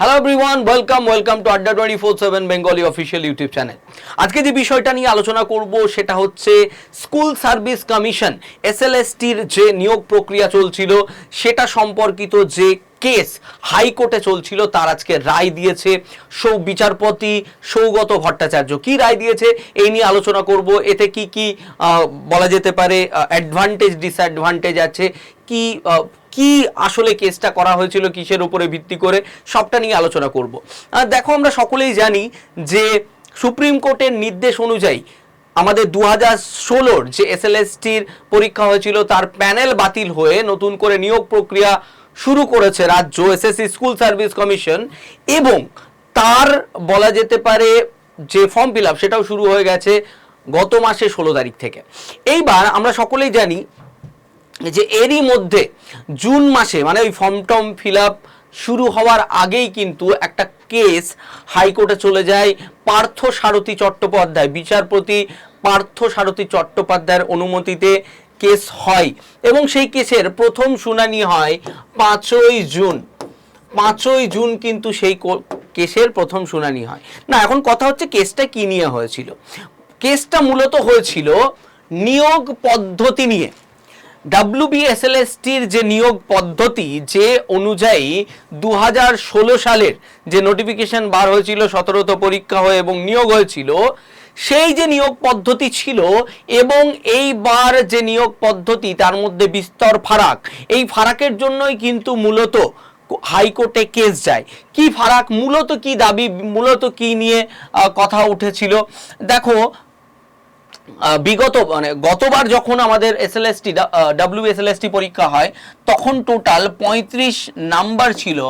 Hello everyone welcome welcome to Adda twenty four seven Bengali official YouTube channel আজকে যে বিষয়টা নিয়ে আলোচনা করব সেটা হচ্ছে স্কুল সার্ভিস কমিশন এস এসএলএসটির যে নিয়োগ প্রক্রিয়া চলছিল, সেটা সম্পর্কিত যে কেস হাইকোর্টে চলছিল, তার আজকে রায় দিয়েছে সৌ বিচারপতি সৌগত ভট্টাচার্য। কি রায় দিয়েছে? এই নিয়ে আলোচনা করব। এতে কি কি বলা যেতে পারে অ্যাডভান্টেজ ডিসঅ্যাডভান্টেজ আছে, কি কি আসলে কেসটা করা হয়েছিল, কিসের উপরে ভিত্তি করে, সবটা নিয়ে আলোচনা করব। আর দেখো, আমরা সকলেই জানি যে সুপ্রিম কোর্টের নির্দেশ অনুযায়ী আমাদের দু হাজার ষোলোর যে এসএলএসটির পরীক্ষা হয়েছিল, তার প্যানেল বাতিল হয়ে নতুন করে নিয়োগ প্রক্রিয়া শুরু করেছে রাজ্য এসএসসি স্কুল সার্ভিস কমিশন এবং তার বলা যেতে পারে যে ফর্ম ফিল সেটাও শুরু হয়ে গেছে গত মাসে ষোলো তারিখ থেকে। এইবার আমরা সকলেই জানি যে এরই মধ্যে জুন মাসে মানে ওই ফর্ম টর্ম ফিল আপ শুরু হওয়ার আগেই কিন্তু একটা কেস হাইকোর্টে চলে যায় পার্থ সারথী চট্টোপাধ্যায়। বিচারপতি পার্থ সারথী চট্টোপাধ্যায়ের অনুমতিতে কেস হয় এবং সেই কেসের প্রথম শুনানি হয় পাঁচই জুন। পাঁচই জুন কিন্তু সেই কেসের প্রথম শুনানি হয়। না, এখন কথা হচ্ছে কেসটা কি নিয়ে হয়েছিল? কেসটা মূলত হয়েছিল নিয়োগ পদ্ধতি নিয়ে। ডাব্লিউবিএসএলএসটির যে নিয়োগ পদ্ধতি, যে অনুযায়ী দু হাজার ষোলো সালের যে নোটিফিকেশন বার হয়েছিল, সতেরোত পরীক্ষা হয়ে এবং নিয়োগ হয়েছিল, সেই যে নিয়োগ পদ্ধতি ছিল এবং এইবার যে নিয়োগ পদ্ধতি, তার মধ্যে বিস্তর ফারাক। এই ফারাকের জন্যই কিন্তু মূলত হাইকোর্টে কেস যায়। কি ফারাক? মূলত কি দাবি? মূলত কি নিয়ে কথা উঠেছিল? দেখো বিগত মানে গতবার যখন আমাদের এসএলএসটি ডাব্লিউ এসএলএসটি পরীক্ষা হয়, তখন টোটাল পঁয়ত্রিশ নাম্বার ছিল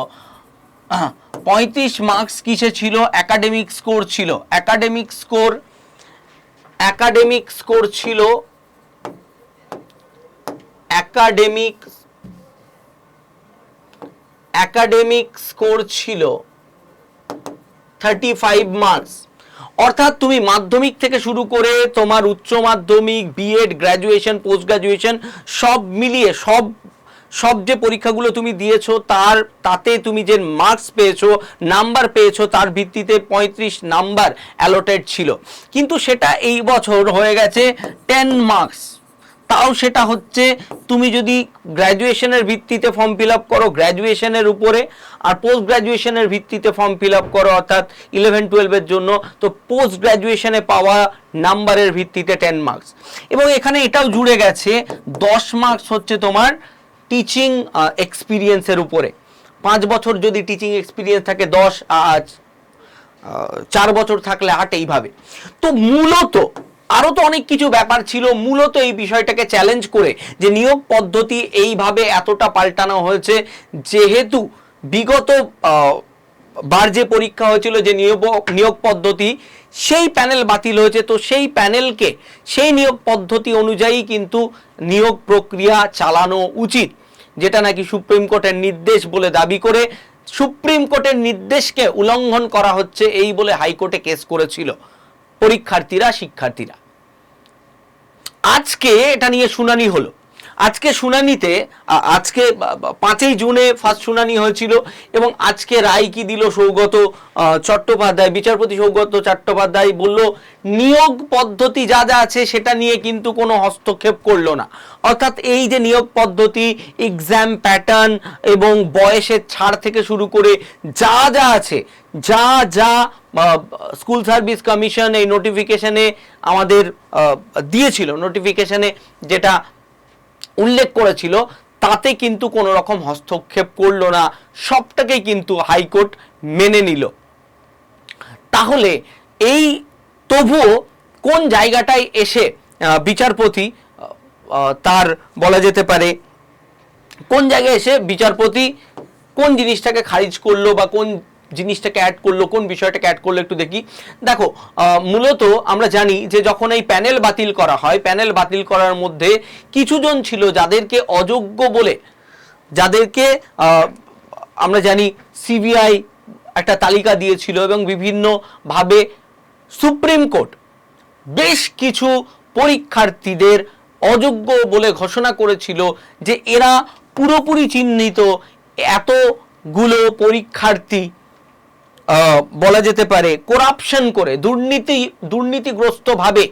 পঁয়ত্রিশ মার্কস কিসে ছিল? একাডেমিক স্কোর ছিল। একাডেমিক স্কোর একাডেমিক স্কোর ছিল একাডেমিক একাডেমিক স্কোর ছিল থার্টি ফাইভ মার্কস অর্থাৎ তুমি মাধ্যমিক থেকে শুরু করে তোমার উচ্চ মাধ্যমিক বিএড গ্র্যাজুয়েশন পোস্ট গ্র্যাজুয়েশন সব মিলিয়ে, সব সব যে পরীক্ষাগুলো তুমি দিয়েছ তার, তাতে তুমি যে মার্কস পেয়েছ নাম্বার পেয়েছ তার ভিত্তিতে পঁয়ত্রিশ নাম্বার অ্যালোটেড ছিল। কিন্তু সেটা এই বছর হয়ে গেছে টেন মার্কস তাও সেটা হচ্ছে তুমি যদি গ্র্যাজুয়েশনের ভিত্তিতে ফর্ম ফিল আপ করো গ্র্যাজুয়েশনের উপরে আর পোস্ট গ্র্যাজুয়েশনের ভিত্তিতে ফর্ম ফিল আপ করো, অর্থাৎ ইলেভেন টুয়েলভের জন্য, তো পোস্ট গ্র্যাজুয়েশনে পাওয়া নাম্বারের ভিত্তিতে টেন মার্কস এবং এখানে এটাও জুড়ে গেছে, দশ মার্কস হচ্ছে তোমার টিচিং এক্সপিরিয়েন্সের উপরে। পাঁচ বছর যদি টিচিং এক্সপিরিয়েন্স থাকে, দশ আজ চার বছর থাকলে আট, এইভাবে। তো মূলত আরও তো অনেক কিছু ব্যাপার ছিল। মূলত এই বিষয়টাকে চ্যালেঞ্জ করে যে নিয়োগ পদ্ধতি এইভাবে এতটা পাল্টানো হয়েছে। যেহেতু বিগত বার যে পরীক্ষা হয়েছিল যে নিয়োগ নিয়োগ পদ্ধতি, সেই প্যানেল বাতিল হয়েছে। তো সেই প্যানেলকে সেই নিয়োগ পদ্ধতি অনুযায়ী কিন্তু নিয়োগ প্রক্রিয়া চালানো উচিত, যেটা নাকি সুপ্রিম কোর্টের নির্দেশ বলে দাবি করে। সুপ্রিম কোর্টের নির্দেশকে উল্লঙ্ঘন করা হচ্ছে এই বলে হাইকোর্টে কেস করেছিল। পরীক্ষার্থীরা শিক্ষার্থীরা। আজকে এটা নিয়ে শুনানি হলো। আজকে শুনানিতে আজকে পাঁচই জুনে ফার্স্ট শুনানি হয়েছিল এবং আজকে রায় কি দিল সৌগত চট্টোপাধ্যায়, বিচারপতি সৌগত চট্টোপাধ্যায় বলল, নিয়োগ পদ্ধতি যা যা আছে সেটা নিয়ে কিন্তু কোনো হস্তক্ষেপ করল না। অর্থাৎ এই যে নিয়োগ পদ্ধতি এক্সাম প্যাটার্ন এবং বয়সের ছাড় থেকে শুরু করে যা যা আছে, যা যা স্কুল সার্ভিস কমিশন এই নোটিফিকেশনে আমাদের দিয়েছিল নোটিফিকেশনে যেটা উল্লেখ করেছিল, তাতে কিন্তু কোনো রকম হস্তক্ষেপ করল না সবটাকেই কিন্তু হাইকোর্ট মেনে নিল। তাহলে এই তবুও কোন জায়গাটায় এসে বিচারপতি তার বলা যেতে পারে, কোন জায়গায় এসে বিচারপতি কোন জিনিসটাকে খারিজ করল বা কোন জিনিসটাকে অ্যাড করল, কোন বিষয়টাকে অ্যাড করল একটু দেখি। দেখো মূলত আমরা জানি যে যখন এই প্যানেল বাতিল করা হয় প্যানেল বাতিল করার মধ্যে কিছুজন ছিল যাদেরকে অযোগ্য বলে, যাদেরকে আমরা জানি সিবিআই একটা তালিকা দিয়েছিল এবং বিভিন্নভাবে সুপ্রিম কোর্ট বেশ কিছু পরীক্ষার্থীদের অযোগ্য বলে ঘোষণা করেছিল যে এরা পুরোপুরি চিহ্নিত, এতগুলো পরীক্ষার্থী বলা যেতে পারে করাপশন করে দুর্নীতি, দুর্নীতিগ্রস্তভাবে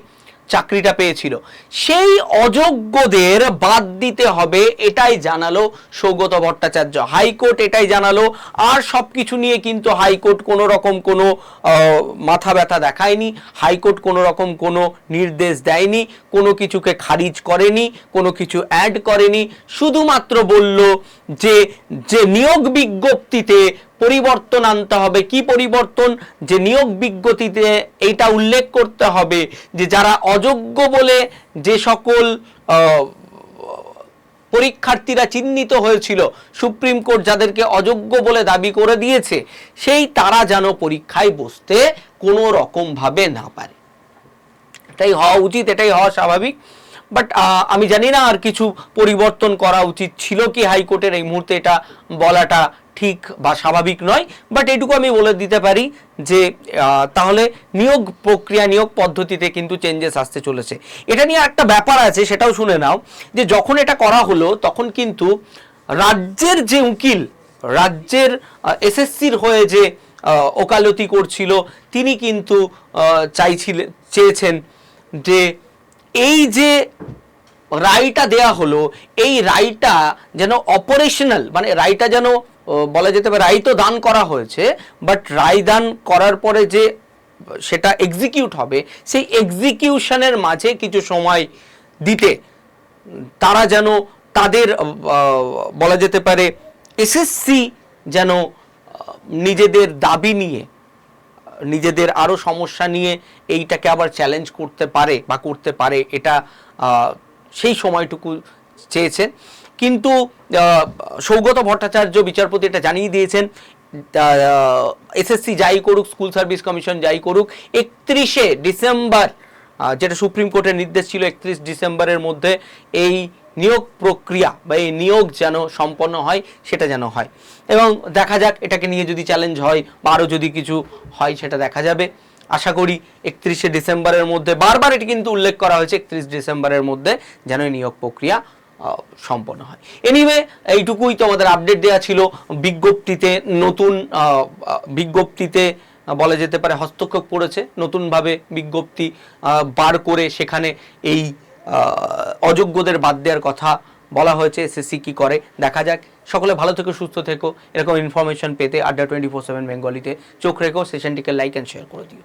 চাকরিটা পেয়েছিল। সেই অযোগ্যদের বাদ দিতে হবে এটাই জানালো সৌগত ভট্টাচার্য। হাইকোর্ট এটাই জানালো। আর সব কিছু নিয়ে কিন্তু হাইকোর্ট কোনো রকম কোনো মাথা ব্যথা দেখায়নি। হাইকোর্ট কোনো রকম কোনো নির্দেশ দেয়নি। কোনো কিছুকে খারিজ করেনি, কোনো কিছু অ্যাড করেনি। শুধুমাত্র বলল যে যে নিয়োগ বিজ্ঞপ্তিতে পরিবর্তন আনতে হবে। কি পরিবর্তন? যে নিয়োগ বিজ্ঞপ্তিতে এইটা উল্লেখ করতে হবে যে যারা অযোগ্য বলে যে সকল পরীক্ষার্থীরা চিহ্নিত হয়েছিল, সুপ্রিম কোর্ট যাদেরকে অযোগ্য বলে দাবি করে দিয়েছে, সেই তারা যেন পরীক্ষায় বসতে কোনো রকমভাবে না পারে। এটাই হওয়া উচিত, এটাই হওয়া স্বাভাবিক। বাট আমি জানি না আর কিছু পরিবর্তন করা উচিত ছিল কি হাইকোর্টের এই মুহূর্তে এটা বলাটা ঠিক বা স্বাভাবিক নয় বাট এটুকু আমি বলে দিতে পারি যে তাহলে নিয়োগ প্রক্রিয়া, নিয়োগ পদ্ধতিতে কিন্তু চেঞ্জেস আসতে চলেছে। এটা নিয়ে একটা ব্যাপার আছে, সেটাও শুনে নাও, যে যখন এটা করা হলো, তখন কিন্তু রাজ্যের যে উকিল, রাজ্যের এসএসসির হয়ে যে ওকালতি করছিল, তিনি কিন্তু চাইছিলেন চেয়েছেন যে এই যে রায়টা দেয়া হলো, এই রায়টা যেন অপারেশনাল মানে রায়টা যেন বলা যেতে পারে রায় তো দান করা হয়েছে বাট রায় দান করার পরে যে সেটা এক্সিকিউট হবে, সেই এক্সিকিউশনের মাঝে কিছু সময় দিতে, তারা যেন তাদের বলা যেতে পারে এসএসসি যেন নিজেদের দাবি নিয়ে, নিজেদের আরও সমস্যা নিয়ে এইটাকে আবার চ্যালেঞ্জ করতে পারে বা করতে পারে, এটা সেই সময়টুকু চেয়েছেন। কিন্তু সৌগত ভট্টাচার্য বিচারপতি এটা জানিয়ে দিয়েছেন এসএসসি যাই করুক স্কুল সার্ভিস কমিশন যাই করুক, একত্রিশে ডিসেম্বর যেটা সুপ্রিম কোর্টের নির্দেশ ছিল, একত্রিশ ডিসেম্বরের মধ্যে এই নিয়োগ প্রক্রিয়া বা এই নিয়োগ যেন সম্পন্ন হয়, সেটা যেন হয়। এবং দেখা যাক, এটাকে নিয়ে যদি চ্যালেঞ্জ হয়, বা আরও যদি কিছু হয়, সেটা দেখা যাবে। আশা করি একত্রিশে ডিসেম্বরের মধ্যে, বারবার এটি কিন্তু উল্লেখ করা হয়েছে, একত্রিশ ডিসেম্বরের মধ্যে যেন এই নিয়োগ প্রক্রিয়া সম্পন্ন হয়। এনিওয়ে এইটুকুই তো আমাদের আপডেট দেওয়া ছিল। বিজ্ঞপ্তিতে নতুন বিজ্ঞপ্তিতে বলা যেতে পারে হস্তক্ষেপ করেছে। নতুনভাবে বিজ্ঞপ্তি বার করে সেখানে এই অযোগ্যদের বাদ দেওয়ার কথা বলা হয়েছে। এসএসসি কি করে? দেখা যাক। সকলে ভালো থেকো, সুস্থ থেকো। এরকম ইনফরমেশন পেতে আড্ডা টোয়েন্টি ফোর সেভেন বেঙ্গলিতে চোখ রেখো। সেশনটিকে লাইক অ্যান্ড শেয়ার করে দিও।